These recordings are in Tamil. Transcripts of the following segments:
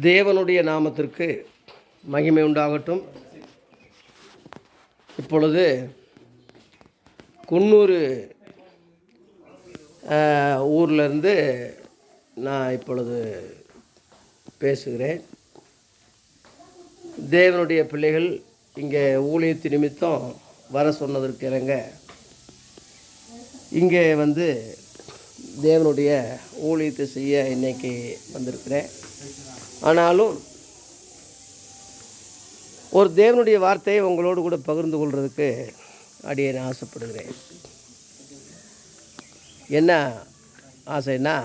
தேவனுடைய நாமத்திற்கு மகிமை உண்டாகட்டும். இப்பொழுது குன்னூர் ஊர்லேருந்து நான் இப்பொழுது பேசுகிறேன். தேவனுடைய பிள்ளைகள் இங்கே ஊழியத்து நிமித்தம் வர சொன்னதற்கு இறங்க இங்கே வந்து தேவனுடைய ஊழியத்தை செய்ய இன்னைக்கு வந்திருக்கிறேன். ஆனாலும் ஒரு தேவனுடைய வார்த்தையை உங்களோடு கூட பகிர்ந்து கொள்றதுக்கு நான் ஆசைப்படுகிறேன். என்ன ஆசைன்னா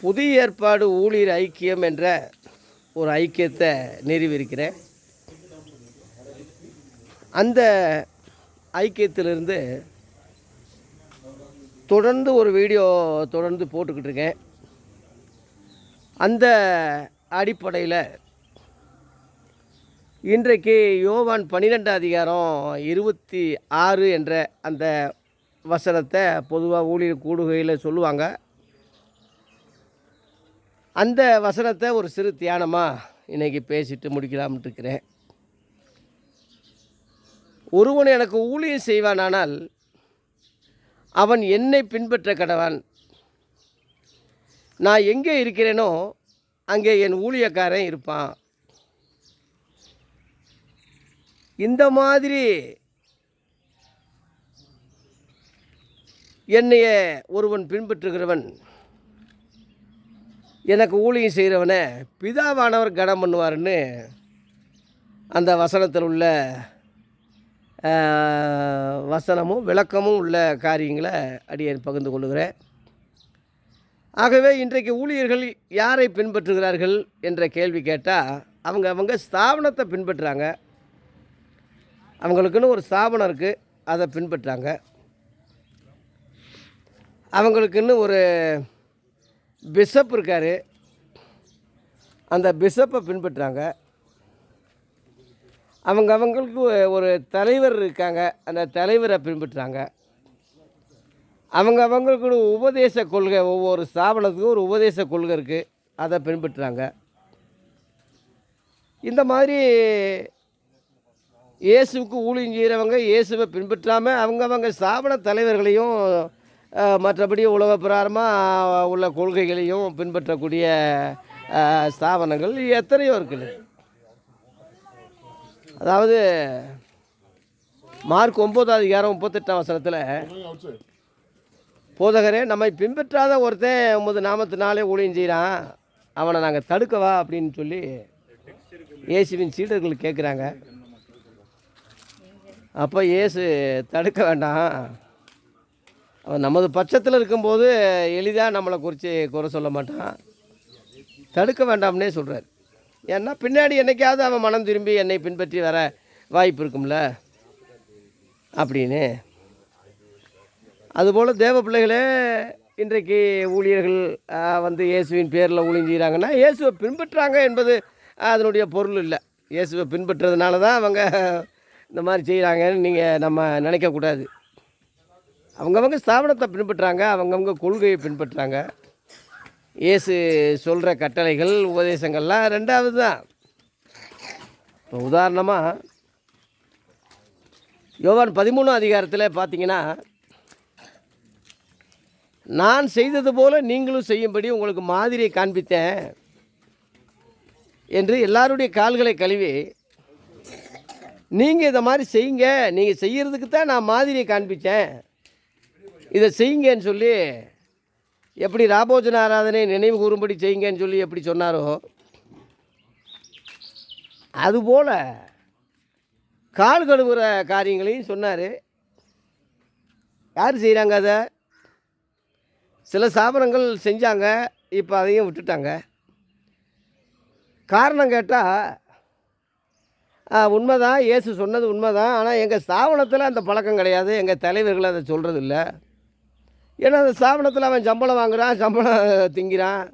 புதிய ஏற்பாடு ஊழியர் ஐக்கியம் என்ற ஒரு ஐக்கியத்தை நிறுவியிருக்கிறேன். அந்த ஐக்கியத்திலிருந்து தொடர்ந்து ஒரு வீடியோ தொடர்ந்து போட்டுக்கிட்டு இருக்கேன் அந்த அடிப்படையில் இன்றைக்கு யோவான் பன்னிரெண்டாம் அதிகாரம் இருபத்தி ஆறு என்ற அந்த வசனத்தை பொதுவாக ஊழியர் கூடுகையில் சொல்லுவாங்க. அந்த வசனத்தை ஒரு சிறு தியானமாக இன்றைக்கி பேசிட்டு முடிக்கலாம்னு இருக்கிறேன். ஒருவன் எனக்கு ஊழியம் செய்வானானால் அவன் என்னை பின்பற்ற கடவான். நான் எங்கே இருக்கிறேனோ அங்கே என் ஊழியக்காரன் இருப்பான். இந்த மாதிரி என்னைய ஒருவன் பின்பற்றுகிறவன் எனக்கு ஊழியம் செய்கிறவனை பிதாவானவர் கனம் பண்ணுவார்னு அந்த வசனத்தில் உள்ள வசனமும் விளக்கமும் உள்ள காரியங்களை அடியேன் பகிர்ந்து கொள்கிறேன் ஆகவே இன்றைக்கு ஊழியர்கள் யாரை பின்பற்றுகிறார்கள் என்ற கேள்வி கேட்டால் அவங்க அவங்க ஸ்தாபனத்தை பின்பற்றுறாங்க அவங்களுக்குன்னு ஒரு ஸ்தாபனம் இருக்குது அதை பின்பற்றுறாங்க அவங்களுக்குன்னு ஒரு பிஷப் இருக்கார். அந்த பிஷப்பை பின்பற்றுறாங்க அவங்க அவங்களுக்கு ஒரு தலைவர் இருக்காங்க. அந்த தலைவரை பின்பற்றுறாங்க. அவங்க அவங்களுக்கு ஒரு உபதேச கொள்கை ஒவ்வொரு ஸ்தாபனத்துக்கும் ஒரு உபதேச கொள்கை இருக்குது அதை பின்பற்றுறாங்க. இந்த மாதிரி இயேசுக்கு ஊழியம் செய்கிறவங்க இயேசுவை பின்பற்றாமல் அவங்கவங்க ஸ்தாபன தலைவர்களையும் மற்றபடி உலக பிரகாரமாக உள்ள கொள்கைகளையும் பின்பற்றக்கூடிய ஸ்தாபனங்கள் எத்தனையோ இருக்குது அதாவது மார்க் ஒம்பதாவது அதிகாரம் முப்பத்தெட்டாம் வசனத்தில் போதகரே நம்மை பின்பற்றாத ஒருத்தன் உமது நாமத்தினாலே ஊழியம் செய்கிறான். அவனை நாங்கள் தடுக்கவா அப்படின்னு சொல்லி இயேசுவின் சீடர்கள் கேட்குறாங்க அப்போ இயேசு தடுக்க வேண்டாம். அவன் நமது பட்சத்தில் இருக்கும்போது எளிதாக நம்மளை குறித்து குறை சொல்ல மாட்டான். தடுக்க வேண்டாம்னே சொல்கிறார் ஏன்னா பின்னாடி என்றைக்காவது அவன் மனம் திரும்பி என்னை பின்பற்றி வர வாய்ப்பு இருக்கும்ல? அப்படின்னு. அதுபோல் தேவ பிள்ளைகளே இன்றைக்கு ஊழியர்கள் வந்து இயேசுவின் பேரில் ஊழியம் இயேசுவை பின்பற்றுறாங்க என்பது அதனுடைய பொருள் இல்லை. இயேசுவை பின்பற்றுறதுனால தான் அவங்க இந்த மாதிரி செய்கிறாங்கன்னு நீங்கள் நம்ம நினைக்கக்கூடாது அவங்கவங்க ஸ்தாபனத்தை பின்பற்றுறாங்க அவங்கவுங்க கொள்கையை பின்பற்றுறாங்க இயேசு சொல்கிற கட்டளைகள் உபதேசங்கள்லாம் ரெண்டாவது தான் இப்போ உதாரணமாக யோவான் பதிமூணாம் அதிகாரத்தில் பார்த்தீங்கன்னா நான் செய்தது போல் நீங்களும் செய்யும்படி உங்களுக்கு மாதிரியை காண்பித்தேன் என்று எல்லாருடைய கால்களை கழுவி நீங்கள் இதை மாதிரி செய்யுங்க. நீங்கள் செய்கிறதுக்கு தான் நான் மாதிரியை காண்பித்தேன். இதை செய்யுங்கன்னு சொல்லி எப்படி ராபோஜன ஆராதனை நினைவு கூறும்படி செய்யுங்கன்னு சொல்லி எப்படி சொன்னாரோ அதுபோல் கால் கழுவுற காரியங்களையும் சொன்னார். யார் செய்கிறாங்க அதை? சில ஸ்தாபனங்கள் செஞ்சாங்க இப்போ அதையும் விட்டுட்டாங்க. காரணம் கேட்டால் உண்மைதான் இயேசு சொன்னது உண்மைதான் ஆனால் எங்கள் ஸ்தாபனத்தில் அந்த பழக்கம் கிடையாது எங்கள் தலைவர்கள் அதை சொல்கிறது இல்லை ஏன்னா அந்த ஸ்தாபனத்தில் அவன் சம்பளம் வாங்குறான் சம்பளம் திங்கிறான்.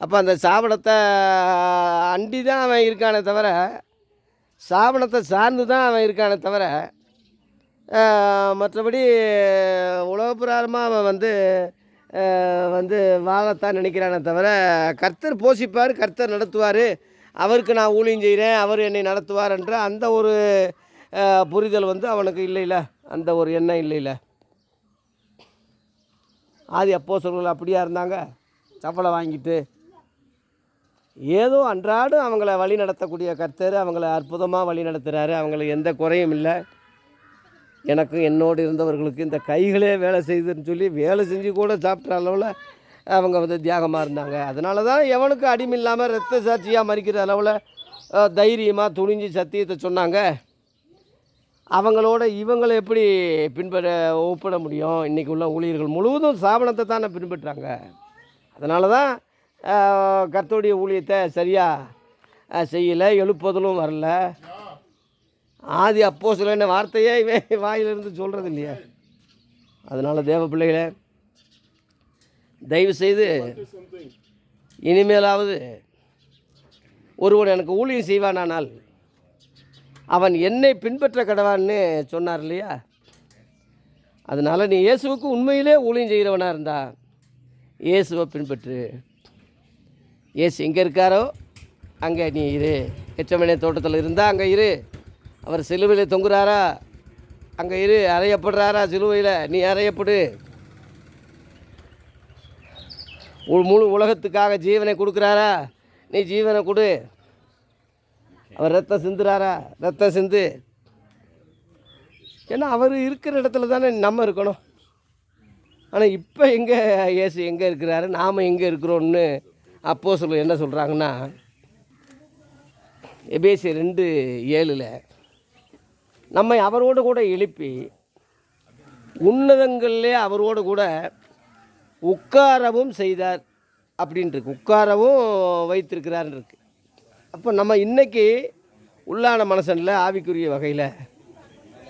அப்போ அந்த ஸ்தாபனத்தை அண்டி தான் அவன் இருக்கானே தவிர ஸ்தாபனத்தை சார்ந்து தான் அவன் இருக்கானே தவிர மற்றபடி உலகப்பிராரமாக அவன் வந்து வந்து வாழத்தான் நினைக்கிறானே தவிர கர்த்தர் போஷிப்பார் கர்த்தர் நடத்துவார். அவருக்கு நான் ஊழியம் செய்கிறேன் அவர் என்னை நடத்துவார் என்ற அந்த ஒரு புரிதல் வந்து அவனுக்கு இல்லைல்ல. அந்த ஒரு எண்ணம் இல்லைல்ல. ஆதி அப்போ அப்படியா இருந்தாங்க? சப்பலை வாங்கிட்டு. ஏதோ அன்றாடம் அவங்கள வழி நடத்தக்கூடிய கர்த்தர் அவங்கள அற்புதமாக வழி நடத்துகிறாரு அவங்களுக்கு எந்த குறையும் இல்லை. எனக்கும் என்னோடு இருந்தவர்களுக்கு இந்த கைகளே வேலை செய்யுதுன்னு சொல்லி வேலை செஞ்சு கூட சாப்பிட்ற அளவில் அவங்க வந்து தியாகமாக இருந்தாங்க. அதனால தான் எவனுக்கு அடிமை இல்லாமல் ரத்த சாட்சியாக மறிக்கிற அளவில் தைரியமாக துணிஞ்சு சத்தியத்தை சொன்னாங்க. அவங்களோட இவங்களை எப்படி பின்பற்ற ஒப்பிட முடியும்? இன்றைக்கி உள்ள ஊழியர்கள் முழுவதும் சாபனத்தை தானே பின்பற்றுறாங்க அதனால தான் கர்த்தருடைய ஊழியத்தை சரியாக செய்யலை எழுப்புவதிலும் வரல. ஆதி அப்போ சில வார்த்தையே இவன் வாயிலிருந்து சொல்கிறது இல்லையா. அதனால் தேவ பிள்ளைகளே தயவு செய்து இனிமேலாவது ஒருவன் எனக்கு ஊழியம் செய்வானானால் அவன் என்னை பின்பற்ற கடவான்னு சொன்னார் இல்லையா? அதனால் நீ இயேசுவுக்கு உண்மையிலே ஊழியம் செய்கிறவனாக இருந்தா இயேசுவை பின்பற்று. இயேசு எங்கே இருக்காரோ அங்கே நீ இரு. எச்சமனை தோட்டத்தில் இருந்தால் அங்கே இரு. அவர் சிலுவையில் தொங்குறாரா? அங்கே இரு. அறையப்படுறாரா சிலுவையில்? நீ அறையப்படு. உ- முழு உலகத்துக்காக ஜீவனை கொடுக்குறாரா? நீ ஜீவனை கொடு. அவர் ரத்தம் சிந்துறாரா? ரத்தம் சிந்து. ஏன்னா அவர் இருக்கிற இடத்துல தானே நம்ம இருக்கணும். ஆனால் இப்போ எங்கே இயேசு எங்கே இருக்கிறாரு? நாம் எங்கே இருக்கிறோம்னு அப்போ சொல்ல என்ன சொல்கிறாங்கன்னா எபேசி ரெண்டு ஏழில் நம்மை அவரோடு கூட எழுப்பி உன்னதங்களிலே அவரோடு கூட உட்காரவும் செய்தார் அப்படின்ட்டுருக்கு உட்காரவும் வைத்திருக்கிறார்னு இருக்குது அப்போ நம்ம இன்றைக்கி உள்ளான மனுஷனில் ஆவிக்குரிய வகையில்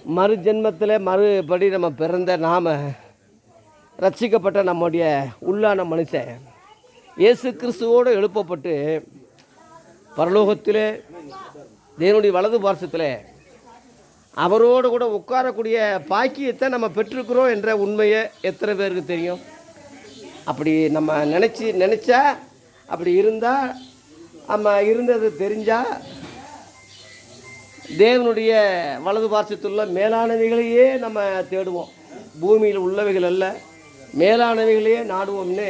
மறு ஜென்மத்தில் மறுபடி நம்ம பிறந்த நாம் ரட்சிக்கப்பட்ட நம்முடைய உள்ளான மனுஷன் இயேசு கிறிஸ்துவோடு எழுப்பப்பட்டு பரலோகத்தில் தேவனுடைய வலது பார்சத்தில் அவரோடு கூட உட்காரக்கூடிய பாக்கியத்தை நம்ம பெற்றிருக்கிறோம் என்ற உண்மையை எத்தனை பேருக்கு தெரியும்? அப்படி நம்ம நினச்சி நினச்சா அப்படி இருந்தால் நம்ம இருந்தது தெரிஞ்சால் தேவனுடைய வலது பார்சத்துள்ள மேலானவைகளையே நம்ம தேடுவோம். பூமியில் உள்ளவைகள் அல்ல மேலானவைகளையே நாடுவோம்னு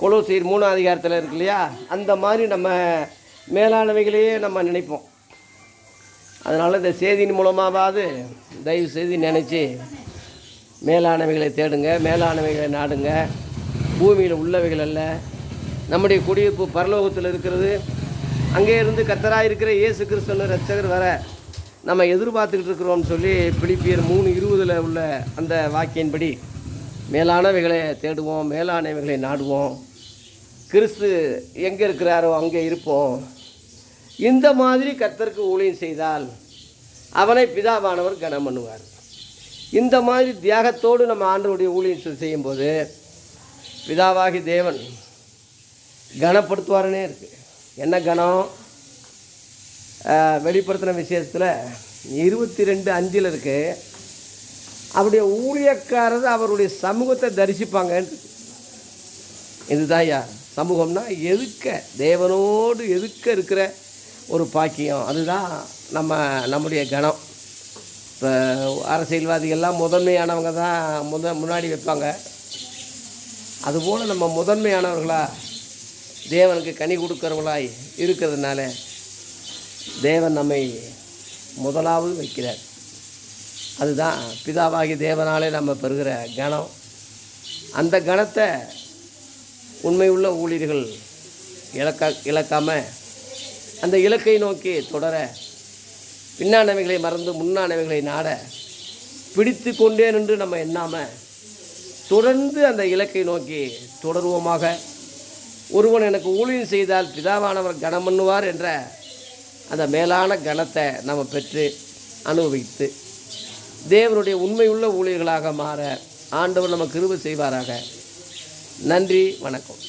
கொலோசீர் மூணாம் அதிகாரத்தில் இருக்கு இல்லையா? அந்த மாதிரி நம்ம மேலானவைகளையே நம்ம நினைப்போம். அதனால் இந்த செய்தியின் மூலமாவது தயவு செய்து நினச்சி மேலானவைகளை தேடுங்க மேலானவைகளை நாடுங்க. பூமியில் உள்ளவைகள் அல்ல நம்முடைய குடியிருப்பு பரலோகத்தில் இருக்கிறது. அங்கே இருந்து கத்தராக இருக்கிற இயேசு கிறிஸ்தவன் ரச்சகர் வர நம்ம எதிர்பார்த்துக்கிட்டு இருக்கிறோம்னு சொல்லி பிலிப்பியர் மூணு இருபதில் உள்ள அந்த வாக்கியின்படி மேலானவைகளை தேடுவோம் மேலானவைகளை நாடுவோம். கிறிஸ்து எங்கே இருக்கிறாரோ அங்கே இருப்போம். இந்த மாதிரி கர்த்தருக்கு ஊழியம் செய்தால் அவனை பிதாவானவர் கனம் பண்ணுவார். இந்த மாதிரி தியாகத்தோடு நம்ம ஆண்டவருடைய ஊழியம் செய்யும்போது பிதாவாகி தேவன் கனப்படுத்துவாருன்னே இருக்குது என்ன கணம் வெளிப்படுத்தின விஷயத்தில் இருபத்தி ரெண்டு அஞ்சில் இருக்குது அவருடைய ஊழியக்காரர் அவருடைய சமூகத்தை தரிசிப்பாங்கன்ட்டு. இதுதான் ஐயா சமூகம்னா எதுக்க? தேவனோடு எதுக்க இருக்கிற ஒரு பாக்கியம்? அதுதான் நம்ம நம்முடைய கணம் இப்போ அரசியல்வாதிகள்லாம் முதன்மையானவங்க தான் முத முன்னாடி வைப்பாங்க. அதுபோல் நம்ம முதன்மையானவர்களாக தேவனுக்கு கனி கொடுக்கறவங்களாய் இருக்கிறதுனால தேவன் நம்மை முதலாவது வைக்கிறார். அதுதான் பிதாவாகி தேவனாலே நம்ம பெறுகிற கணம். அந்த கணத்தை உண்மையுள்ள ஊழியர்கள் இழக்க இழக்காமல் அந்த இலக்கை நோக்கி தொடர பின்னானவைகளை மறந்து முன்னானவைகளை நாட பிடித்து கொண்டே நின்று நம்ம எண்ணாமல் தொடர்ந்து அந்த இலக்கை நோக்கி தொடருவோமாக. ஒருவன் எனக்கு ஊழியம் செய்தால் பிதாவானவர் கனம் பண்ணுவார் என்ற அந்த மேலான கணத்தை நம்ம பெற்று அனுபவித்து தேவனுடைய உண்மையுள்ள ஊழியர்களாக மாற ஆண்டவர் நம்ம கிருப செய்வாராக. நன்றி வணக்கம்.